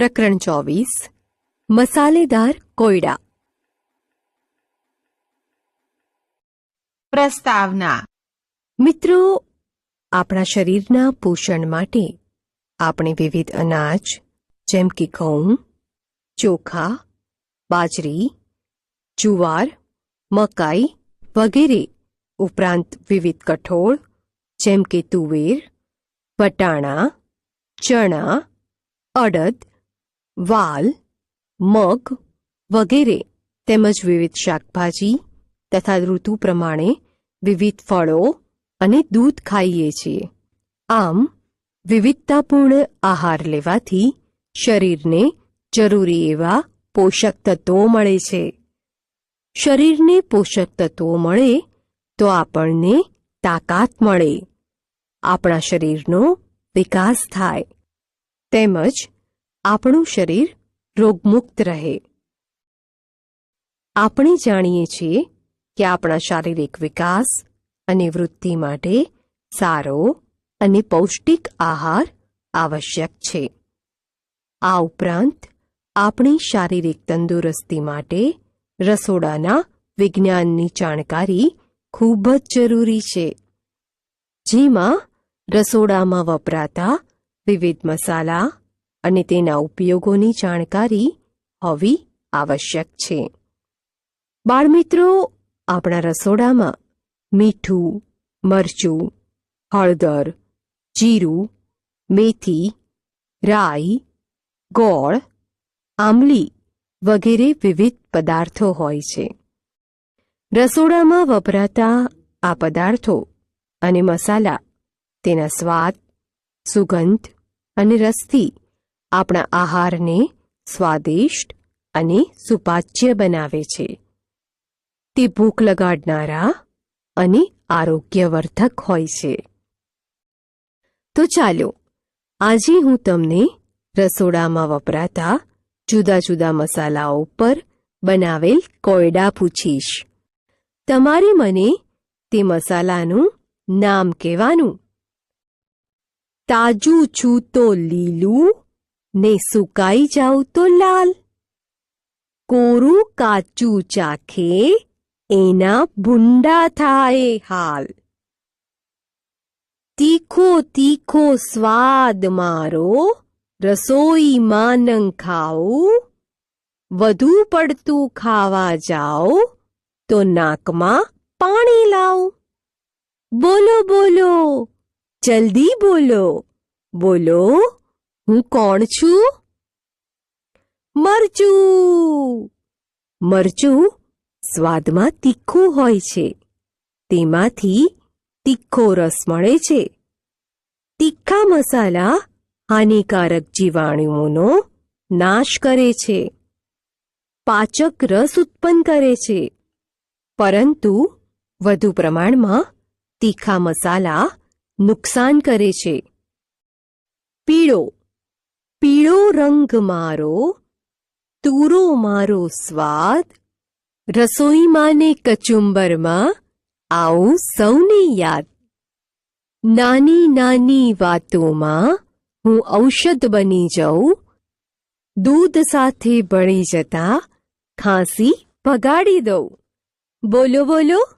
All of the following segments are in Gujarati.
પ્રકરણ ચોવીસ મસાલેદાર કોયડા. પ્રસ્તાવના. મિત્રો આપણા શરીરના પોષણ માટે આપણે વિવિધ અનાજ જેમ કે ઘઉં ચોખા બાજરી જુવાર મકાઈ વગેરે ઉપરાંત વિવિધ કઠોળ જેમ કે તુવેર વટાણા ચણા અડદ વાલ, મગ વગેરે તેમજ વિવિધ શાકભાજી તથા ઋતુ પ્રમાણે વિવિધ ફળો અને દૂધ ખાઈએ છીએ. આમ, વિવિધતાપૂર્ણ આહાર લેવાથી શરીરને જરૂરી એવા પોષક તત્વો મળે છે. શરીરને પોષક તત્વો મળે તો આપણને તાકાત મળે. આપણા શરીરનો વિકાસ થાય. તેમજ આપણું શરીર રોગમુક્ત રહે. આપણે જાણીએ છીએ કે આપણા શારીરિક વિકાસ અને વૃદ્ધિ માટે સારો અને પૌષ્ટિક આહાર આવશ્યક છે. આ ઉપરાંત, આપણી શારીરિક તંદુરસ્તી માટે રસોડાના વિજ્ઞાનની જાણકારી ખૂબ જ જરૂરી છે. જેમાં રસોડામાં વપરાતા વિવિધ મસાલા અને તેના ઉપયોગોની જાણકારી હોવી આવશ્યક છે. બાળમિત્રો, આપણા રસોડામાં મીઠું, મરચું, હળદર, જીરું, મેથી, રાઈ, ગોળ આમલી વગેરે વિવિધ પદાર્થો હોય છે. રસોડામાં વપરાતા આ પદાર્થો અને મસાલા તેના સ્વાદ, સુગંધ અને રસથી આપણા આહારને સ્વાદિષ્ટ અને સુપાચ્ય બનાવે છે. તે ભૂખ લગાડનારા અને આરોગ્યવર્ધક હોય છે. તો ચાલો, આજે હું તમને રસોડામાં વપરાતા જુદા જુદા મસાલાઓ પર બનાવેલ કોયડા પૂછીશ. તમારે મને તે મસાલાનું નામ કહેવાનું? તાજું છું તો લીલું ને સુકાઈ જાઉં તો લાલ. કોરું કાચું ચાખે, એના ભૂંડા થાય હાલ. તીખો તીખો સ્વાદ મારો, રસોઈમાં નંગ ખાવું વધુ પડતું ખાવા જાઓ તો નાકમાં પાણી લાવ બોલો બોલો, જલ્દી બોલો. બોલો હું કોણ છું? મરચું. મરચું સ્વાદમાં તીખું હોય છે. તેમાંથી તીખો રસ મળે છે. તીખા મસાલા હાનિકારક જીવાણુઓનો નાશ કરે છે. પાચક રસ ઉત્પન્ન કરે છે. પરંતુ વધુ પ્રમાણમાં તીખા મસાલા નુકસાન કરે છે. પીળો પીળો રંગ મારો, તુરો મારો સ્વાદ રસોઈમાં ને કચુંબરમાં આવું સૌને યાદ. નાની નાની વાતોમાં હું ઔષધ બની જાઉં, દૂધ સાથે ભળી જતા ખાંસી ભગાડી દઉં. બોલો બોલો,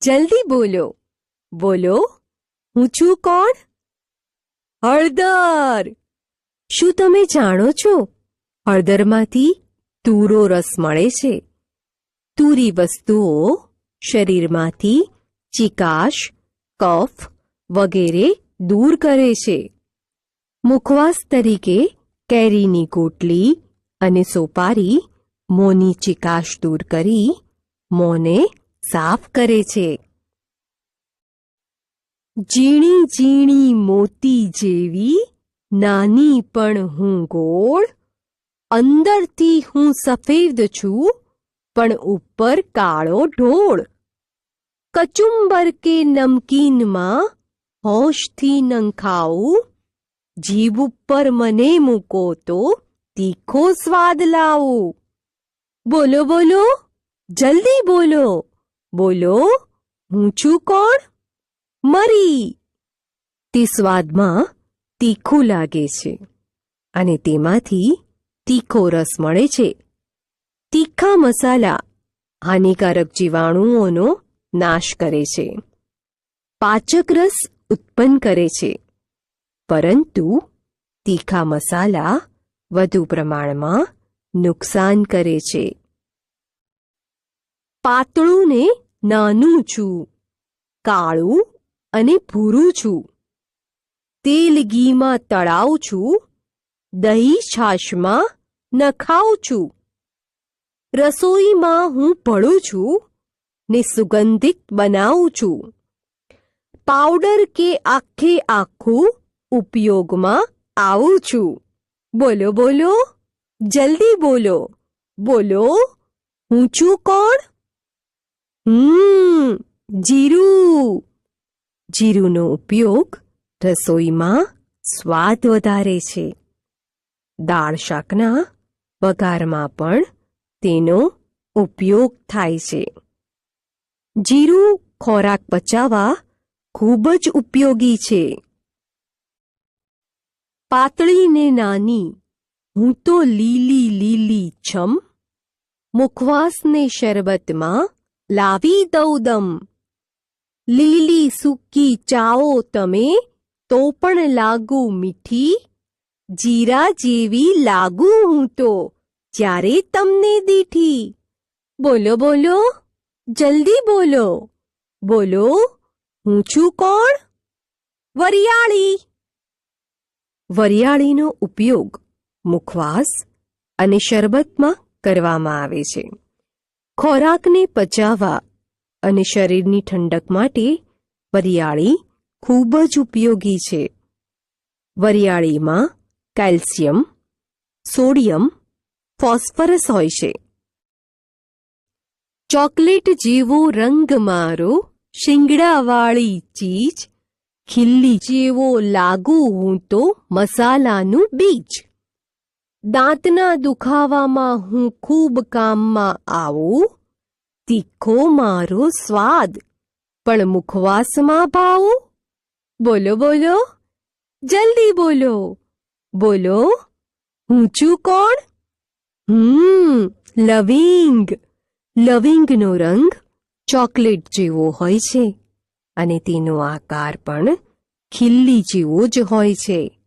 જલ્દી બોલો. બોલો, હું છું કોણ? હળદર! શું તમે જાણો છો? હળદરમાંથી તુરો રસ મળે છે. તુરી વસ્તુઓ શરીરમાંથી ચિકાશ, કફ વગેરે દૂર કરે છે. મુખવાસ તરીકે કેરીની ગોટલી અને સોપારી મોંની ચિકાશ દૂર કરી મોંને સાફ કરે છે. ઝીણી ઝીણી મોતી જેવી નાની પણ હું ગોળ, અંદરથી હું સફેદ છું, પણ ઉપર કાળો ઢોળ. કચુંબર કે નમકીનમાં હોશથી નંખાવું, જીભ ઉપર મને મૂકો તો તીખો સ્વાદ લાવું. બોલો બોલો, જલ્દી બોલો. બોલો, હું છું કોણ? મરી. તે સ્વાદમાં તીખું લાગે છે. અને તેમાંથી તીખો રસ મળે છે. તીખા મસાલા હાનિકારક જીવાણુઓનો નાશ કરે છે. પાચક રસ ઉત્પન્ન કરે છે. પરંતુ તીખા મસાલા વધુ પ્રમાણમાં નુકસાન કરે છે. પાતળું ને નાનું છું. કાળું અને ભૂરું છું. તેલ ઘીમાં તળાવ છું, દહીં છાશમાં નખાઉં છું. રસોઈમાં હું ભળું છું ને સુગંધિત બનાવું છું. પાવડર કે આખે આખું ઉપયોગમાં આવું છું. બોલો બોલો, જલ્દી બોલો. બોલો, હું છું કોણ? હમ, જીરું. જીરુંનો ઉપયોગ રસોઈમાં સ્વાદ વધારે છે. દાળ શાકના વઘારમાં પણ તેનો ઉપયોગ થાય છે. જીરું ખોરાક પચાવવા ખૂબ જ ઉપયોગી છે. પાતળી ને નાની, હું તો લીલી લીલી છમ, મુખવાસને શરબતમાં લાવી દઉં દમ. લીલી સૂકી ચાઓ તમે તો પણ લાગુ મીઠી, જીરા જેવી લાગુ હું તો જ્યારે તમને દીઠી. બોલો બોલો, જલ્દી બોલો. બોલો, હું છું કોણ? વરિયાળી. વરિયાળીનો ઉપયોગ મુખવાસ અને શરબતમાં કરવામાં આવે છે. ખોરાકને પચાવવા અને શરીરની ઠંડક માટે વરિયાળી ખૂબ જ ઉપયોગી છે. વરિયાળીમાં કેલ્શિયમ, સોડિયમ, ફોસ્ફરસ હોય છે. ચોકલેટ જેવો રંગ મારો શિંગડાવાળી ચીજ ખીલ્લી જેવો લાગુ હું તો મસાલાનું બીજ. દાંતના દુખાવામાં હું ખૂબ કામમાં આવું. તીખો મારો સ્વાદ. પણ મુખવાસમાં ભાવું. બોલો બોલો. જલ્દી બોલો. બોલો છું કોણ? હમ, લવિંગ. લવિંગનો રંગ ચોકલેટ જેવો હોય છે અને તેનો આકાર પણ ખીલ્લી જેવો જ હોય છે.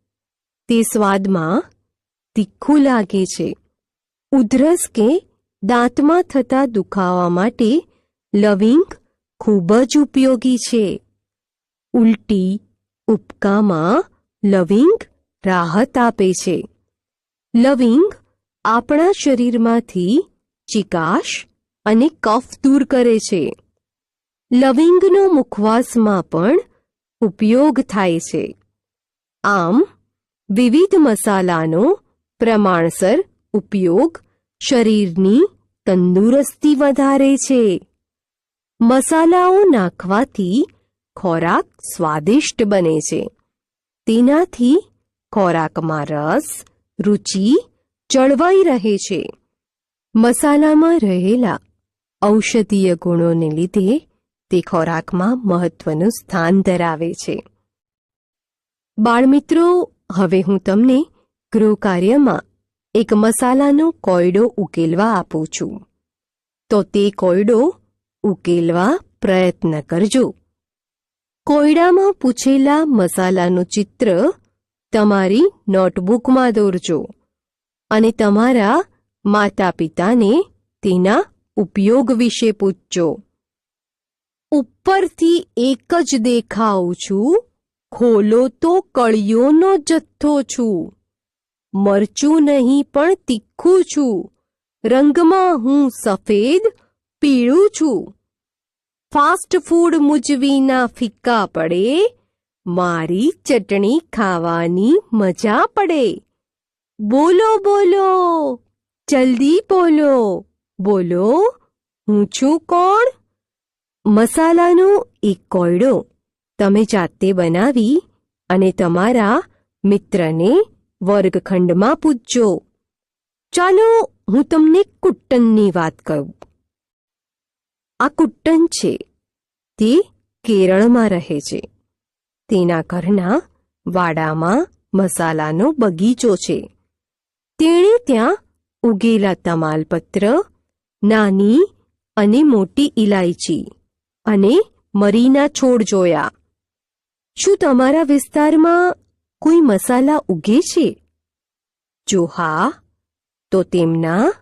તે સ્વાદમાં તીખું લાગે છે. ઉધરસ કે દાંતમાં થતા દુખાવા માટે લવિંગ ખૂબ જ ઉપયોગી છે. ઉલટી ઉપકામાં લવિંગ રાહત આપે છે. લવિંગ આપણા શરીરમાંથી ચિકાશ અને કફ દૂર કરે છે. લવિંગનો મુખવાસમાં પણ ઉપયોગ થાય છે. આમ, વિવિધ મસાલાનો પ્રમાણસર ઉપયોગ શરીરની તંદુરસ્તી વધારે છે. મસાલાઓ નાખવાથી ખોરાક સ્વાદિષ્ટ બને છે. તેનાથી ખોરાકમાં રસ, રુચિ જળવાઈ રહે છે. મસાલામાં રહેલા ઔષધીય ગુણોને લીધે તે ખોરાકમાં મહત્વનું સ્થાન ધરાવે છે. બાળમિત્રો, હવે હું તમને ગૃહકાર્યમાં એક મસાલાનો કોયડો ઉકેલવા આપું છું. તો તે કોયડો ઉકેલવા પ્રયત્ન કરજો. કોયડામાં પૂછેલા મસાલાનું ચિત્ર તમારી નોટબુકમાં દોરજો અને તમારા માતા પિતાને તેના ઉપયોગ વિશે પૂછજો. ઉપરથી એક જ દેખાઉ છું. ખોલો તો કળીઓનો જથ્થો છું. મરચું નહીં પણ તીખું છું. રંગમાં હું સફેદ, પીળું છું. ફાસ્ટ ફૂડ મુજવીના ફિક્કા પડે, મારી ચટણી ખાવાની મજા પડે. બોલો બોલો, જલ્દી બોલો. બોલો, હું છું કોણ? મસાલાનો એક કોયડો તમે જાતે બનાવી અને તમારા મિત્રને વર્ગખંડમાં પૂછજો ચાલો, હું તમને કુટ્ટનની વાત કહું. આ કુટ્ટન છે. તે કેરળમાં રહે છે. તેના ઘરના વાડામાં મસાલાનો બગીચો છે. તેણે ત્યાં ઉગેલા તમાલપત્ર, નાની અને મોટી ઇલાયચી અને મરીના છોડ જોયા. શું તમારા વિસ્તારમાં કોઈ મસાલા ઉગે છે? જો હા, તો તેમના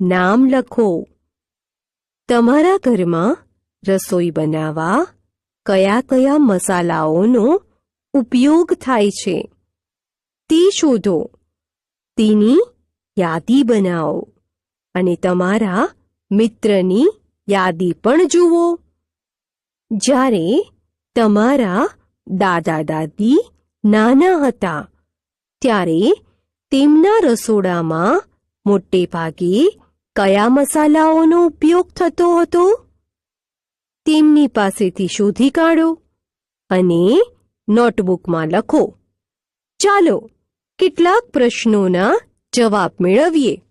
નામ લખો. તમારા ઘરમાં રસોઈ બનાવવા કયા કયા મસાલાઓનો ઉપયોગ થાય છે? તે શોધો. તેની યાદી બનાવો અને તમારા મિત્રની યાદી પણ જુઓ. જ્યારે તમારા દાદા દાદી નાના હતા, ત્યારે તેમના રસોડામાં મોટે ભાગે કયા મસાલાઓનો ઉપયોગ થતો હતો? તેમની પાસેથી શોધી કાઢો અને નોટબુકમાં લખો. ચાલો કેટલાક પ્રશ્નોના જવાબ મેળવીએ.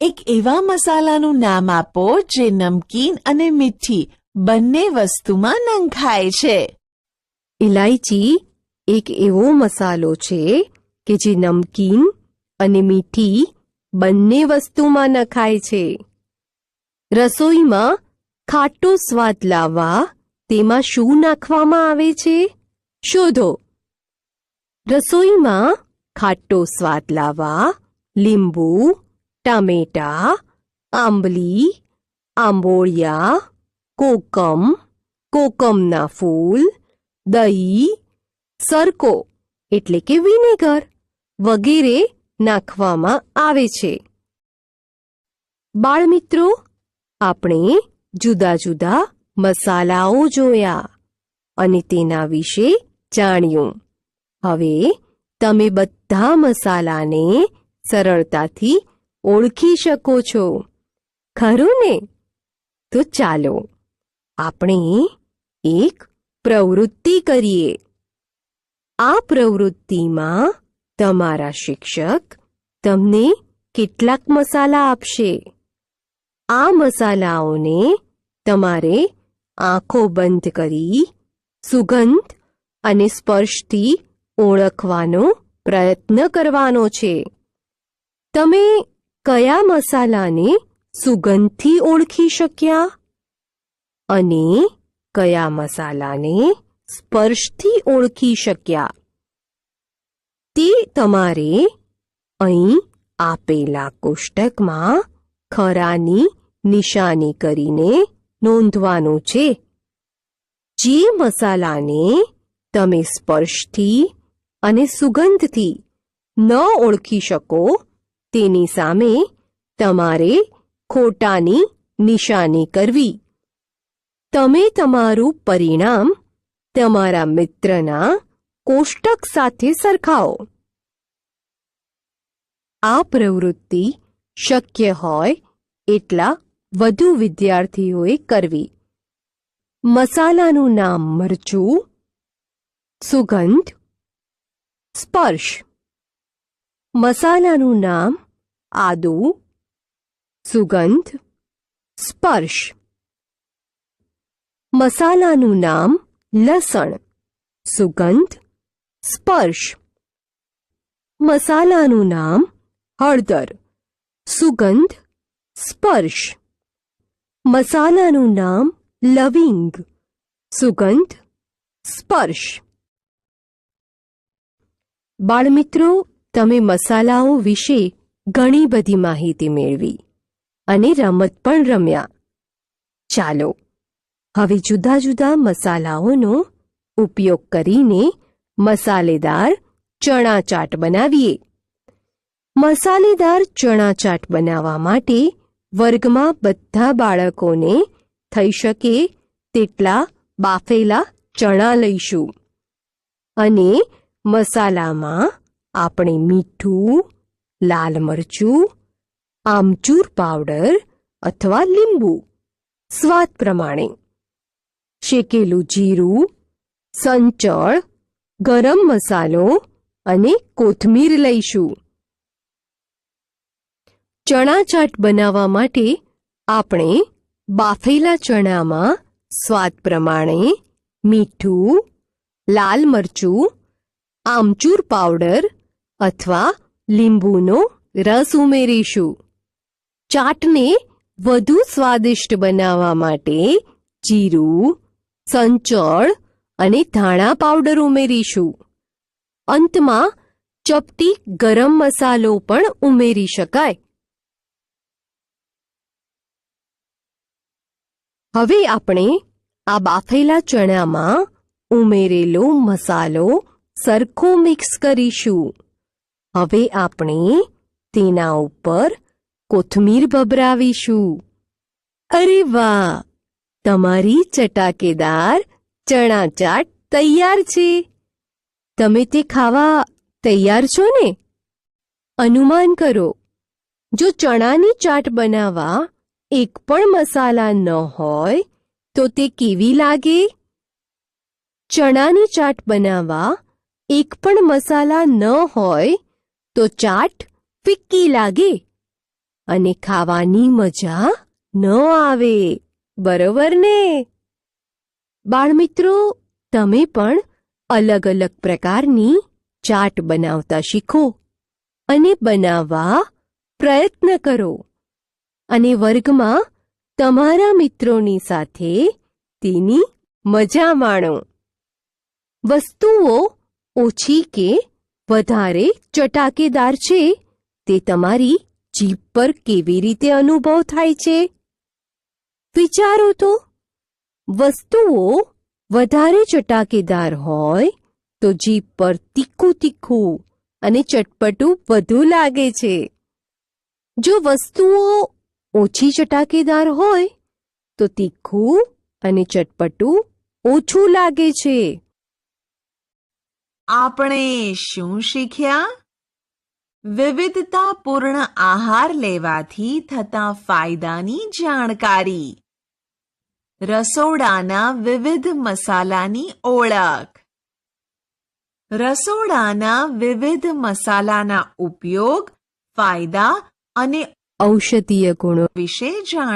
એક એવા મસાલાનું નામ આપો જે નમકીન અને મીઠી બંને વસ્તુમાં નંખાય છે. ઇલાયચી એક એવો મસાલો છે કે જે નમકીન અને મીઠી બંને વસ્તુમાં નખાય છે. રસોઈમાં ખાટો સ્વાદ લાવવા તેમાં શું નાખવામાં આવે છે? શોધો. રસોઈમાં ખાટો સ્વાદ લાવવા, લીંબુ, ટામેટા, આંબલી, આંબોળિયા, કોકમ, કોકમના ફૂલ, દહીં, સરકો, એટલે કે વિનેગર વગેરે નાખવામાં આવે છે. બાળમિત્રો, આપણે જુદા જુદા મસાલાઓ જોયા અને તેના વિશે જાણ્યું. હવે તમે બધા મસાલાને સરળતાથી ઓળખી શકો છો. ખરું ને? તો ચાલો, આપણે એક પ્રવૃત્તિ કરીએ. આ પ્રવૃત્તિમાં તમારા શિક્ષક તમને કેટલાક મસાલા આપશે. આ મસાલાઓને તમારે આંખો બંધ કરી સુગંધ અને સ્પર્શથી ઓળખવાનો પ્રયત્ન કરવાનો છે. તમે કયા મસાલાને સુગંધથી ઓળખી શક્યા? અને કયા મસાલાને સ્પર્શથી ઓળખી શક્યા? તે તમારે અહીં આપેલા કોષ્ટકમાં ખરાની નિશાની કરીને નોંધવાનું છે. જે મસાલાને તમે સ્પર્શથી અને સુગંધથી ન ઓળખી શકો, તેની સામે તમારે ખોટાની નિશાની કરવી. તમે તમારું પરિણામ તમારા મિત્રના કોષ્ટક સાથે સરખાવો. આ પ્રવૃત્તિ શક્ય હોય એટલા વધુ વિદ્યાર્થીઓએ કરવી. મસાલાનું નામ મરચું, સુગંધ, સ્પર્શ. મસાલાનું નામ આદુ, સુગંધ, સ્પર્શ. મસાલાનું નામ લસણ, સુગંધ સ્પર્શ. મસાલાનું નામ હળદર. સુગંધ સ્પર્શ. મસાલાનું નામ લવિંગ. સુગંધ સ્પર્શ. બાળમિત્રો, તમે મસાલાઓ વિશે ઘણી બધી માહિતી મેળવી અને રમત પણ રમ્યા. ચાલો, હવે જુદા જુદા મસાલાઓનો ઉપયોગ કરીને મસાલેદાર ચણા ચાટ બનાવીએ. મસાલેદાર ચણા ચાટ બનાવવા માટે વર્ગમાં બધા બાળકોને થઈ શકે તેટલા બાફેલા ચણા લઈશું. અને મસાલામાં આપણે મીઠું, લાલ મરચું, આમચૂર પાવડર અથવા લીંબુ. સ્વાદ પ્રમાણે શેકેલું જીરું, સંચળ ગરમ મસાલો અને કોથમીર લઈશું. ચણા ચાટ બનાવવા માટે આપણે બાફેલા ચણામાં સ્વાદ પ્રમાણે મીઠું, લાલ મરચું, આમચૂર પાવડર અથવા લીંબુનો રસ ઉમેરીશું. ચાટને વધુ સ્વાદિષ્ટ બનાવવા માટે જીરું, સંચળ અને ધાણા પાવડર ઉમેરીશું. અંતમાં ચપટી ગરમ મસાલો પણ ઉમેરી શકાય. હવે આપણે આ બાફેલા ચણામાં ઉમેરેલો મસાલો સરખો મિક્સ કરીશું. હવે આપણે તેના ઉપર કોથમીર ભભરાવીશું. અરે વાહ! તમારી ચટાકેદાર ચણા ચાટ તૈયાર છે. તમે તે ખાવા તૈયાર છો ને? અનુમાન કરો. જો ચણાની ચાટ બનાવવા એક પણ મસાલા ન હોય, તો તે કેવી લાગે? ચણાની ચાટ બનાવવા એક પણ મસાલા ન હોય, તો ચાટ ફિક્કી લાગે અને ખાવાની મજા ન આવે. બરોબર ને? બાળમિત્રો, તમે પણ અલગ અલગ પ્રકારની ચાટ બનાવતા શીખો અને બનાવવા પ્રયત્ન કરો. અને વર્ગમાં તમારા મિત્રોની સાથે તેની મજા માણો. વસ્તુઓ ઓછી કે વધારે ચટાકેદાર છે તે તમારી જીભ પર કેવી રીતે અનુભવ થાય છે? વિચારો તો. વસ્તુઓ વધારે ચટાકેદાર હોય તો જીભ પર તીખું તીખું અને ચટપટું વધુ લાગે છે. જો વસ્તુઓ ઓછી ચટાકેદાર હોય તો તીખું અને ચટપટું ઓછું લાગે છે. આપણે શું શીખ્યા? વિવિધતાપૂર્ણ આહાર લેવાથી થતા ફાયદાની જાણકારી. રસોડાના વિવિધ મસાલાની ઓળખ. રસોડાના વિવિધ મસાલાના ઉપયોગ ફાયદા અને ઔષધીય ગુણો વિશે જાણ